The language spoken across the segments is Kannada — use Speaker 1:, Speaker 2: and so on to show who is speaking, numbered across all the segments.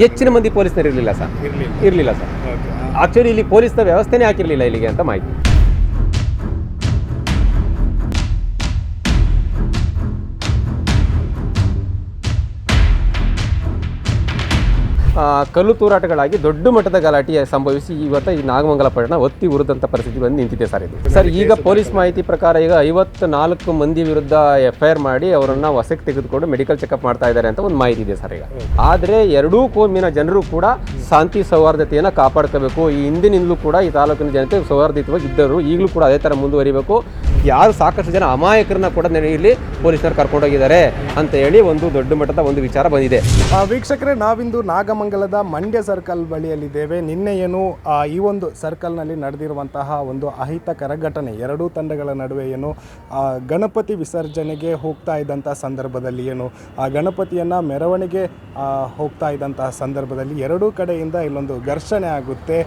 Speaker 1: ಹೆಚ್ಚಿನ ಮಂದಿ ಪೊಲೀಸ್ನರು ಇರಲಿಲ್ಲ ಸರ್.
Speaker 2: ಇರಲಿಲ್ಲ.
Speaker 1: ಸರ್. ಆಕ್ಚುಲಿ ಇಲ್ಲಿ ಪೊಲೀಸ್ನ ವ್ಯವಸ್ಥೆನೇ ಹಾಕಿರಲಿಲ್ಲ ಇಲ್ಲಿಗೆ ಅಂತ ಮಾಹಿತಿ. ಕಲ್ಲು ತೂರಾಟಗಳಾಗಿ ದೊಡ್ಡ ಮಟ್ಟದ ಗಲಾಟೆ ಸಂಭವಿಸಿ ಇವತ್ತು ಈ ನಾಗಮಂಗಲ ಪಟ್ಟಣ ಒತ್ತಿ ಉರಿದಂಥ ಪರಿಸ್ಥಿತಿ ಬಂದು ನಿಂತಿದೆ ಸರ್ ಇದು. ಸರ್ ಈಗ ಪೊಲೀಸ್ ಮಾಹಿತಿ ಪ್ರಕಾರ ಈಗ ಐವತ್ನಾಲ್ಕು ಮಂದಿ ವಿರುದ್ಧ ಎಫ್ ಐ ಆರ್ ಮಾಡಿ ಅವರನ್ನ ವಶಕ್ಕೆ ತೆಗೆದುಕೊಂಡು ಮೆಡಿಕಲ್ ಚೆಕಪ್ ಮಾಡ್ತಾ ಇದ್ದಾರೆ ಅಂತ ಒಂದು ಮಾಹಿತಿ ಇದೆ ಸರ್ ಈಗ. ಆದರೆ ಎರಡೂ ಕೋಮಿನ ಜನರು ಕೂಡ ಶಾಂತಿ ಸೌಹಾರ್ದತೆಯನ್ನು ಕಾಪಾಡ್ಕೋಬೇಕು. ಈ ಹಿಂದಿನಿಂದಲೂ ಕೂಡ ಈ ತಾಲೂಕಿನ ಜನತೆ ಸೌಹಾರ್ದಯುತವಾಗಿ ಇದ್ದರು. ಈಗಲೂ ಕೂಡ ಅದೇ ಥರ ಮುಂದುವರಿಬೇಕು. ಯಾರು ಸಾಕಷ್ಟು ಜನ ಅಮಾಯಕರನ್ನ ಕೂಡ ಇಲ್ಲಿ ಪೊಲೀಸರು ಕರ್ಕೊಂಡೋಗಿದ್ದಾರೆ ಅಂತ ಹೇಳಿ ಒಂದು ದೊಡ್ಡ ಮಟ್ಟದ ಒಂದು ವಿಚಾರ ಬಂದಿದೆ.
Speaker 2: ಆ, ವೀಕ್ಷಕರೇ ನಾವಿಂದು ನಾಗಮಂಗಲದ ಮಂಡ್ಯ ಸರ್ಕಲ್ ಬಳಿಯಲ್ಲಿದ್ದೇವೆ. ನಿನ್ನೆ ಏನು ಈ ಒಂದು ಸರ್ಕಲ್ನಲ್ಲಿ ನಡೆದಿರುವಂತಹ ಒಂದು ಅಹಿತಕರ ಘಟನೆ, ಎರಡೂ ತಂಡಗಳ ನಡುವೆ ಏನು ಗಣಪತಿ ವಿಸರ್ಜನೆಗೆ ಹೋಗ್ತಾ ಇದ್ದಂಥ ಸಂದರ್ಭದಲ್ಲಿ ಏನು, ಆ, ಗಣಪತಿಯನ್ನು ಮೆರವಣಿಗೆ ಹೋಗ್ತಾ ಇದ್ದಂತಹ ಸಂದರ್ಭದಲ್ಲಿ ಎರಡೂ ಕಡೆಯಿಂದ ಇಲ್ಲೊಂದು ಘರ್ಷಣೆ ಆಗುತ್ತೆ.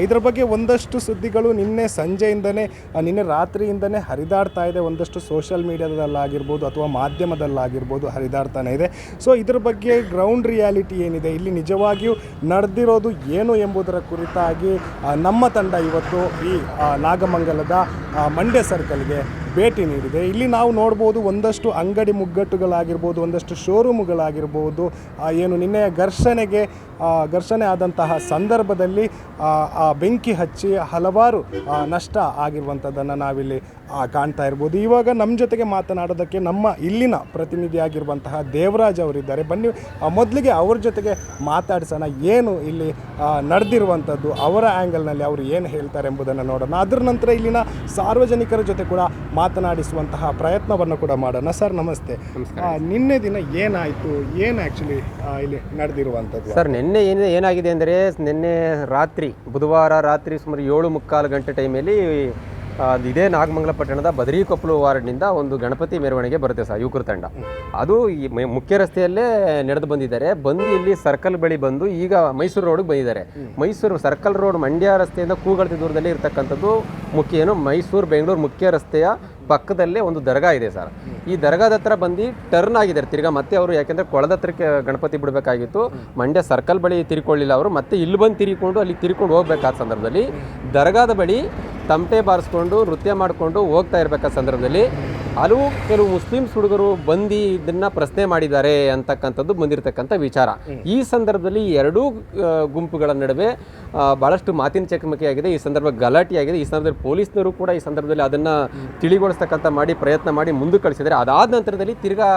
Speaker 2: ಇದರ ಬಗ್ಗೆ ಒಂದಷ್ಟು ಸುದ್ದಿಗಳು ನಿನ್ನೆ ಸಂಜೆಯಿಂದನೇ ನಿನ್ನೆ ರಾತ್ರಿಯಿಂದನೇ ಹರಿದಾಡ್ತಾ ಇದೆ. ಒಂದಷ್ಟು ಸೋಷಿಯಲ್ ಮೀಡಿಯಾದಲ್ಲಾಗಿರ್ಬೋದು ಅಥವಾ ಮಾಧ್ಯಮದಲ್ಲಾಗಿರ್ಬೋದು ಹರಿದಾಡ್ತಾನೆ ಇದೆ. ಸೊ, ಇದ್ರ ಬಗ್ಗೆ ಗ್ರೌಂಡ್ ರಿಯಾಲಿಟಿ ಏನಿದೆ? ಇಲ್ಲಿ ನಿಜವಾಗಿಯೂ ನಡೆದಿರೋದು ಏನು ಎಂಬುದರ ಕುರಿತಾಗಿ ನಮ್ಮ ತಂಡ ಇವತ್ತು ಈ ನಾಗಮಂಗಲದ ಮಂಡ್ಯ ಸರ್ಕಲ್ಗೆ ಭೇಟಿ ನೀಡಿದೆ. ಇಲ್ಲಿ ನಾವು ನೋಡ್ಬೋದು ಒಂದಷ್ಟು ಅಂಗಡಿ ಮುಗ್ಗಟ್ಟುಗಳಾಗಿರ್ಬೋದು ಒಂದಷ್ಟು ಶೋರೂಮುಗಳಾಗಿರ್ಬೋದು ಏನು ನಿನ್ನೆಯ ಘರ್ಷಣೆಗೆ ಘರ್ಷಣೆ ಆದಂತಹ ಸಂದರ್ಭದಲ್ಲಿ ಆ, ಬೆಂಕಿ ಹಚ್ಚಿ ಹಲವಾರು ನಷ್ಟ ಆಗಿರುವಂಥದ್ದನ್ನು ನಾವಿಲ್ಲಿ ಕಾಣ್ತಾ ಇರ್ಬೋದು. ಇವಾಗ ನಮ್ಮ ಜೊತೆಗೆ ಮಾತನಾಡೋದಕ್ಕೆ ನಮ್ಮ ಇಲ್ಲಿನ ಪ್ರತಿನಿಧಿಯಾಗಿರುವಂತಹ ದೇವರಾಜ್ ಅವರಿದ್ದಾರೆ. ಬನ್ನಿ ಮೊದಲಿಗೆ ಅವ್ರ ಜೊತೆಗೆ ಮಾತಾಡ್ಸೋಣ. ಏನು ಇಲ್ಲಿ ನಡೆದಿರುವಂಥದ್ದು ಅವರ ಆ್ಯಂಗಲ್ನಲ್ಲಿ ಅವರು ಏನು ಹೇಳ್ತಾರೆ ಎಂಬುದನ್ನು ನೋಡೋಣ. ಅದರ ನಂತರ ಇಲ್ಲಿನ ಸಾರ್ವಜನಿಕರ ಜೊತೆ ಕೂಡ ಮಾತನಾಡಿಸುವಂತಹ ಪ್ರಯತ್ನವನ್ನು ಕೂಡ ಮಾಡೋಣ. ಸರ್ ನಮಸ್ತೆ. ನಿನ್ನೆ ದಿನ ಏನಾಯಿತು? ಏನು ಆ್ಯಕ್ಚುಲಿ ಇಲ್ಲಿ ನಡೆದಿರುವಂಥದ್ದು?
Speaker 1: ಸರ್ ನಿನ್ನೆ ಏನು ಏನಾಗಿದೆ ಅಂದರೆ ನಿನ್ನೆ ರಾತ್ರಿ ಬುಧವಾರ ರಾತ್ರಿ ಸುಮಾರು ಏಳು ಮುಕ್ಕಾಲು ಗಂಟೆ ಟೈಮಲ್ಲಿ ಇದೇ ನಾಗಮಂಗಲ ಪಟ್ಟಣದ ಬದರಿಕೊಪ್ಪಲು ವಾರ್ಡ್ನಿಂದ ಒಂದು ಗಣಪತಿ ಮೆರವಣಿಗೆ ಬರುತ್ತೆ ಸರ್, ಯುವಕರ ತಂಡ. ಅದು ಈ ಮುಖ್ಯ ರಸ್ತೆಯಲ್ಲೇ ನಡೆದು ಬಂದಿದ್ದಾರೆ. ಬಂದು ಇಲ್ಲಿ ಸರ್ಕಲ್ ಬಳಿ ಬಂದು ಈಗ ಮೈಸೂರು ರೋಡ್ಗೆ ಬಂದಿದ್ದಾರೆ. ಮೈಸೂರು ಸರ್ಕಲ್ ರೋಡ್ ಮಂಡ್ಯ ರಸ್ತೆಯಿಂದ ಕೂಗಳತಿ ದೂರದಲ್ಲಿ ಇರತಕ್ಕಂಥದ್ದು ಮುಖ್ಯ ಏನು? ಮೈಸೂರು ಬೆಂಗಳೂರು ಮುಖ್ಯ ರಸ್ತೆಯ ಪಕ್ಕದಲ್ಲೇ ಒಂದು ದರ್ಗಾ ಇದೆ ಸರ್. ಈ ದರ್ಗಾದ ಹತ್ರ ಬಂದು ಟರ್ನ್ ಆಗಿದ್ದಾರೆ. ತಿರ್ಗಾ ಮತ್ತೆ ಅವರು ಯಾಕೆಂದ್ರೆ ಕೊಳದ ಹತ್ರಕ್ಕೆ ಗಣಪತಿ ಬಿಡಬೇಕಾಗಿತ್ತು. ಮಂಡ್ಯ ಸರ್ಕಲ್ ಬಳಿ ತಿರ್ಕೊಳ್ಳಿಲ್ಲ ಅವರು. ಮತ್ತೆ ಇಲ್ಲಿ ಬಂದು ತಿರ್ಕೊಂಡು ಅಲ್ಲಿ ತಿರ್ಕೊಂಡು ಹೋಗ್ಬೇಕಾದ ಸಂದರ್ಭದಲ್ಲಿ ದರ್ಗಾದ ಬಳಿ ತಮಟೆ ಬಾರಿಸ್ಕೊಂಡು ನೃತ್ಯ ಮಾಡಿಕೊಂಡು ಹೋಗ್ತಾ ಇರಬೇಕಾದ ಸಂದರ್ಭದಲ್ಲಿ ಹಲವು ಕೆಲವು ಮುಸ್ಲಿಮ್ಸ್ ಹುಡುಗರು ಬಂದು ಇದನ್ನ ಪ್ರಶ್ನೆ ಮಾಡಿದ್ದಾರೆ ಅಂತಕ್ಕಂಥದ್ದು ಬಂದಿರತಕ್ಕಂಥ ವಿಚಾರ. ಈ ಸಂದರ್ಭದಲ್ಲಿ ಎರಡೂ ಗುಂಪುಗಳ ನಡುವೆ ಆ, ಬಹಳಷ್ಟು ಮಾತಿನ ಚಕಮಕಿ ಆಗಿದೆ. ಈ ಸಂದರ್ಭ ಗಲಾಟೆಯಾಗಿದೆ ಈ ಸಂದರ್ಭದಲ್ಲಿ ಪೊಲೀಸ್ನವರು ಕೂಡ ಈ ಸಂದರ್ಭದಲ್ಲಿ ಅದನ್ನ ತಿಳಿಗೊಳಿಸ್ತಕ್ಕಂಥ ಮಾಡಿ ಪ್ರಯತ್ನ ಮಾಡಿ ಮುಂದೆ ಕಳಿಸಿದರೆ ಅದಾದ ನಂತರದಲ್ಲಿ ತಿರ್ಗಾ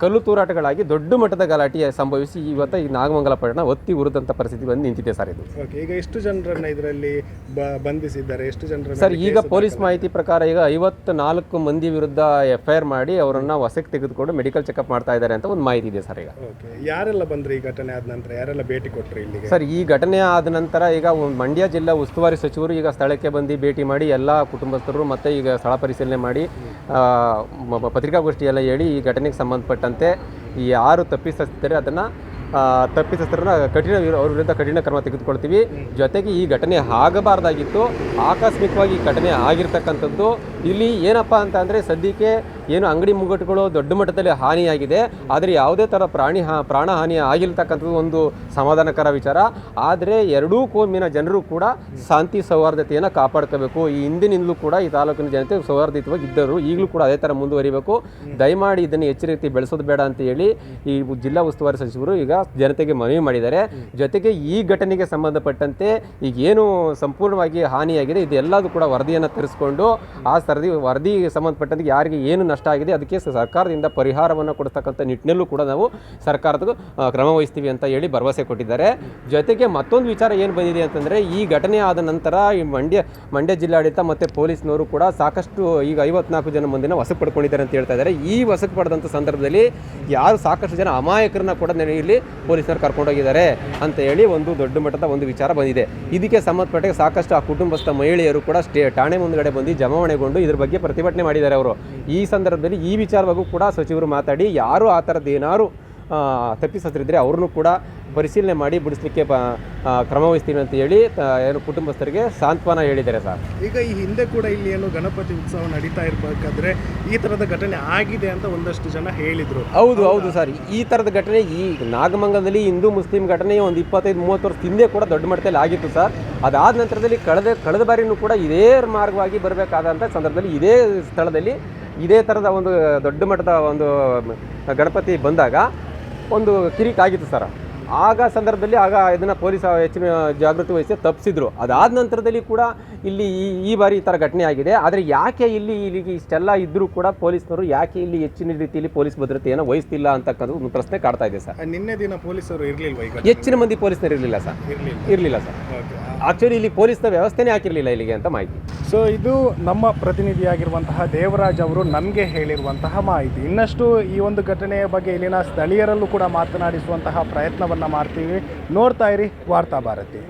Speaker 1: ಕಲ್ಲು ತೂರಾಟಗಳಾಗಿ ದೊಡ್ಡ ಮಟ್ಟದ ಗಲಾಟೆ ಸಂಭವಿಸಿ ಇವತ್ತು ಈ ನಾಗಮಂಗಲ ಪಟ್ಟಣ ಒತ್ತಿ ಉರಿದಂಥ ಪರಿಸ್ಥಿತಿ ಬಂದು ನಿಂತಿದೆ ಸರ್ ಇದು.
Speaker 2: ಈಗ ಎಷ್ಟು ಜನರನ್ನ ಇದರಲ್ಲಿ ಬಂಧಿಸಿದ್ದಾರೆ? ಎಷ್ಟು ಜನರ
Speaker 1: ಸರ್ ಈಗ ಪೊಲೀಸ್ ಮಾಹಿತಿ ಪ್ರಕಾರ ಈಗ ಐವತ್ನಾಲ್ಕು ಮಂದಿ ವಿರುದ್ಧ ಎಫ್ ಐ ಆರ್ ಮಾಡಿ ಅವರನ್ನ ವಶಕ್ಕೆ ತೆಗೆದುಕೊಂಡು ಮೆಡಿಕಲ್ ಚೆಕಪ್ ಮಾಡ್ತಾ ಇದ್ದಾರೆ ಅಂತ ಒಂದು ಮಾಹಿತಿ ಇದೆ ಸರ್ ಈಗ.
Speaker 2: ಓಕೆ ಯಾರೆಲ್ಲ ಬಂದ್ರಿ ಈ ಘಟನೆ ಆದ ನಂತರ? ಯಾರೆಲ್ಲ ಭೇಟಿ ಕೊಟ್ಟರು ಇಲ್ಲಿಗೆ?
Speaker 1: ಸರ್ ಈ ಘಟನೆ ಆದ ನಂತರ ಈಗ ಒಂದು ಮಂಡ್ಯ ಜಿಲ್ಲಾ ಉಸ್ತುವಾರಿ ಸಚಿವರು ಈಗ ಸ್ಥಳಕ್ಕೆ ಬಂದು ಭೇಟಿ ಮಾಡಿ ಎಲ್ಲ ಕುಟುಂಬಸ್ಥರು ಮತ್ತೆ ಈಗ ಸ್ಥಳ ಪರಿಶೀಲನೆ ಮಾಡಿ ಆ, ಮ- ಮ- ಪತ್ರಿಕಾಗೋಷ್ಠಿ ಎಲ್ಲ ಹೇಳಿ ಈ ಘಟನೆಗೆ ಸಂಬಂಧಪಟ್ಟಂತೆ ಈ ಯಾರು ತಪ್ಪಿಸ್ತಾರೆ ಅದನ್ನು ತಪ್ಪಿತಸ್ಥರನ್ನ ಕಠಿಣ ವಿರು- ಅವ್ರ ವಿರುದ್ಧ ಕಠಿಣ ಕ್ರಮ ತೆಗೆದುಕೊಳ್ತೀವಿ. ಜೊತೆಗೆ ಈ ಘಟನೆ ಆಗಬಾರ್ದಾಗಿತ್ತು. ಆಕಸ್ಮಿಕವಾಗಿ ಈ ಘಟನೆ ಆಗಿರ್ತಕ್ಕಂಥದ್ದು ಇಲ್ಲಿ ಏನಪ್ಪ ಅಂತ ಅಂದರೆ ಸದ್ಯಕ್ಕೆ ಏನು ಅಂಗಡಿ ಮುಂಗಟ್ಟುಗಳು ದೊಡ್ಡ ಮಟ್ಟದಲ್ಲಿ ಹಾನಿಯಾಗಿದೆ. ಆದರೆ ಯಾವುದೇ ಥರ ಪ್ರಾಣಿ ಹಾ ಪ್ರಾಣ ಹಾನಿ ಆಗಿರ್ತಕ್ಕಂಥದ್ದು ಒಂದು ಸಮಾಧಾನಕರ ವಿಚಾರ. ಆದರೆ ಎರಡೂ ಕೋಮಿನ ಜನರು ಕೂಡ ಶಾಂತಿ ಸೌಹಾರ್ದತೆಯನ್ನು ಕಾಪಾಡ್ಕೋಬೇಕು. ಈ ಹಿಂದಿನಿಂದಲೂ ಕೂಡ ಈ ತಾಲೂಕಿನ ಜನತೆ ಸೌಹಾರ್ದಯುತವಾಗಿ ಇದ್ದರು. ಈಗಲೂ ಕೂಡ ಅದೇ ಥರ ಮುಂದುವರಿಬೇಕು. ದಯಮಾಡಿ ಇದನ್ನು ಎಚ್ಚರಿಕೆ ಬೆಳೆಸೋದು ಬೇಡ ಅಂತ ಹೇಳಿ ಈ ಜಿಲ್ಲಾ ಉಸ್ತುವಾರಿ ಸಚಿವರು ಈಗ ಜನತೆಗೆ ಮನವಿ ಮಾಡಿದ್ದಾರೆ. ಜೊತೆಗೆ ಈ ಘಟನೆಗೆ ಸಂಬಂಧಪಟ್ಟಂತೆ ಈಗ ಏನು ಸಂಪೂರ್ಣವಾಗಿ ಹಾನಿಯಾಗಿದೆ ಇದೆಲ್ಲದೂ ಕೂಡ ವರದಿಯನ್ನು ತರಿಸ್ಕೊಂಡು ಆ ಸರದಿ ವರದಿ ಸಂಬಂಧಪಟ್ಟಂತೆ ಯಾರಿಗೆ ಏನು ನಷ್ಟ ಆಗಿದೆ ಅದಕ್ಕೆ ಸರ್ಕಾರದಿಂದ ಪರಿಹಾರವನ್ನು ಕೊಡ್ತಕ್ಕಂಥ ನಿಟ್ಟಿನಲ್ಲೂ ಕೂಡ ನಾವು ಸರ್ಕಾರದ ಕ್ರಮ ವಹಿಸ್ತೀವಿ ಅಂತ ಹೇಳಿ ಭರವಸೆ ಕೊಟ್ಟಿದ್ದಾರೆ. ಜೊತೆಗೆ ಮತ್ತೊಂದು ವಿಚಾರ ಏನು ಬಂದಿದೆ ಅಂತಂದರೆ ಈ ಘಟನೆ ಆದ ನಂತರ ಈ ಮಂಡ್ಯ ಮಂಡ್ಯ ಜಿಲ್ಲಾಡಳಿತ ಮತ್ತು ಪೊಲೀಸ್ನವರು ಕೂಡ ಸಾಕಷ್ಟು ಈಗ ಐವತ್ನಾಲ್ಕು ಜನ ಮಂದಿನ ವಸಕ್ ಪಡ್ಕೊಂಡಿದ್ದಾರೆ ಅಂತ ಹೇಳ್ತಾ ಇದ್ದಾರೆ. ಈ ವಸಕ್ ಪಡೆದಂಥ ಸಂದರ್ಭದಲ್ಲಿ ಯಾರು ಸಾಕಷ್ಟು ಜನ ಅಮಾಯಕರನ್ನ ಕೂಡ ಇಲ್ಲಿ ಪೊಲೀಸರು ಕರ್ಕೊಂಡೋಗಿದ್ದಾರೆ ಅಂತ ಹೇಳಿ ಒಂದು ದೊಡ್ಡ ಮಟ್ಟದ ಒಂದು ವಿಚಾರ ಬಂದಿದೆ. ಇದಕ್ಕೆ ಸಂಬಂಧಪಟ್ಟ ಸಾಕಷ್ಟು ಆ ಕುಟುಂಬಸ್ಥ ಮಹಿಳೆಯರು ಕೂಡ ಸ್ಟೇ, ಠಾಣೆ ಮುಂದಗಡೆ ಬಂದು ಜಮಾವಣೆಗೊಂಡು ಇದ್ರ ಬಗ್ಗೆ ಪ್ರತಿಭಟನೆ ಮಾಡಿದ್ದಾರೆ ಅವರು. ಈ ಸಂದರ್ಭದಲ್ಲಿ ಈ ವಿಚಾರವಾಗೂ ಕೂಡ ಸಚಿವರು ಮಾತಾಡಿ ಯಾರು ಆ ಥರದ್ದು ಏನಾರು ಆ, ತಪ್ಪಿಸೋದ್ರಿದ್ರೆ ಅವ್ರನ್ನೂ ಕೂಡ ಪರಿಶೀಲನೆ ಮಾಡಿ ಬಿಡಿಸ್ಲಿಕ್ಕೆ ಕ್ರಮ ವಹಿಸ್ತೀವಿ ಅಂತ ಹೇಳಿ ಏನು ಕುಟುಂಬಸ್ಥರಿಗೆ ಸಾಂತ್ವನ ಹೇಳಿದ್ದಾರೆ ಸರ್.
Speaker 2: ಈಗ ಈ ಹಿಂದೆ ಕೂಡ ಇಲ್ಲಿ ಏನು ಗಣಪತಿ ಉತ್ಸವ ನಡೀತಾ ಇರಬೇಕಾದ್ರೆ ಈ ಥರದ ಘಟನೆ ಆಗಿದೆ ಅಂತ ಒಂದಷ್ಟು ಜನ ಹೇಳಿದರು.
Speaker 1: ಹೌದು ಹೌದು? ಸರ್. ಈ ಥರದ ಘಟನೆ ಈ ನಾಗಮಂಗಲದಲ್ಲಿ ಹಿಂದೂ ಮುಸ್ಲಿಂ ಘಟನೆ ಒಂದು ಇಪ್ಪತ್ತೈದು ಮೂವತ್ತು ವರ್ಷ ಹಿಂದೆ ಕೂಡ ದೊಡ್ಡ ಮಟ್ಟದಲ್ಲಿ ಆಗಿತ್ತು ಸರ್. ಅದಾದ ನಂತರದಲ್ಲಿ ಕಳೆದ ಕಳೆದ ಬಾರಿನೂ ಕೂಡ ಇದೇ ಮಾರ್ಗವಾಗಿ ಬರಬೇಕಾದಂಥ ಸಂದರ್ಭದಲ್ಲಿ ಇದೇ ಸ್ಥಳದಲ್ಲಿ ಇದೇ ಥರದ ಒಂದು ದೊಡ್ಡ ಮಟ್ಟದ ಒಂದು ಗಣಪತಿ ಬಂದಾಗ ಒಂದು ಕಿರಿಕ್ ಆಗಿತ್ತು ಸರ್. ಆಗ ಸಂದರ್ಭದಲ್ಲಿ ಆಗ ಇದನ್ನು ಪೊಲೀಸ್ ಹೆಚ್ಚಿನ ಜಾಗೃತಿ ವಹಿಸಿ ತಪ್ಪಿಸಿದ್ರು. ಅದಾದ ನಂತರದಲ್ಲಿ ಕೂಡ ಇಲ್ಲಿ ಈ ಈ ಬಾರಿ ಈ ಥರ ಘಟನೆ ಆಗಿದೆ. ಆದರೆ ಯಾಕೆ ಇಲ್ಲಿ ಇಲ್ಲಿಗೆ ಇಷ್ಟೆಲ್ಲ ಇದ್ದರೂ ಕೂಡ ಪೊಲೀಸ್ನವರು ಯಾಕೆ ಇಲ್ಲಿ ಹೆಚ್ಚಿನ ರೀತಿಯಲ್ಲಿ ಪೊಲೀಸ್ ಭದ್ರತೆಯನ್ನು ವಹಿಸ್ತಿಲ್ಲ ಅಂತಕ್ಕಂಥ ಒಂದು ಪ್ರಶ್ನೆ ಕಾಡ್ತಾ ಇದೆ ಸರ್.
Speaker 2: ನಿನ್ನೆ ದಿನ ಪೊಲೀಸರು ಇರಲಿಲ್ಲ ಈಗ
Speaker 1: ಹೆಚ್ಚಿನ ಮಂದಿ ಪೊಲೀಸ್ನರು ಇರಲಿಲ್ಲ ಸರ್.
Speaker 2: ಇರಲಿಲ್ಲ.
Speaker 1: ಇರಲಿಲ್ಲ ಸರ್. ಆಕ್ಚುಲಿ ಇಲ್ಲಿ ಪೊಲೀಸ್ನ ವ್ಯವಸ್ಥೆನೇ ಹಾಕಿರಲಿಲ್ಲ ಇಲ್ಲಿಗೆ ಅಂತ ಮಾಹಿತಿ.
Speaker 2: ಸೊ ಇದು ನಮ್ಮ ಪ್ರತಿನಿಧಿಯಾಗಿರುವಂತಹ ದೇವರಾಜ್ ಅವರು ನಮಗೆ ಹೇಳಿರುವಂತಹ ಮಾಹಿತಿ. ಇನ್ನಷ್ಟು ಈ ಒಂದು ಘಟನೆಯ ಬಗ್ಗೆ ಇಲ್ಲಿನ ಸ್ಥಳೀಯರಲ್ಲೂ ಕೂಡ ಮಾತನಾಡಿಸುವಂತಹ ಪ್ರಯತ್ನವನ್ನು ಮಾಡ್ತೀವಿ. ನೋಡ್ತಾ ಇರಿ ವಾರ್ತಾ ಭಾರತಿ.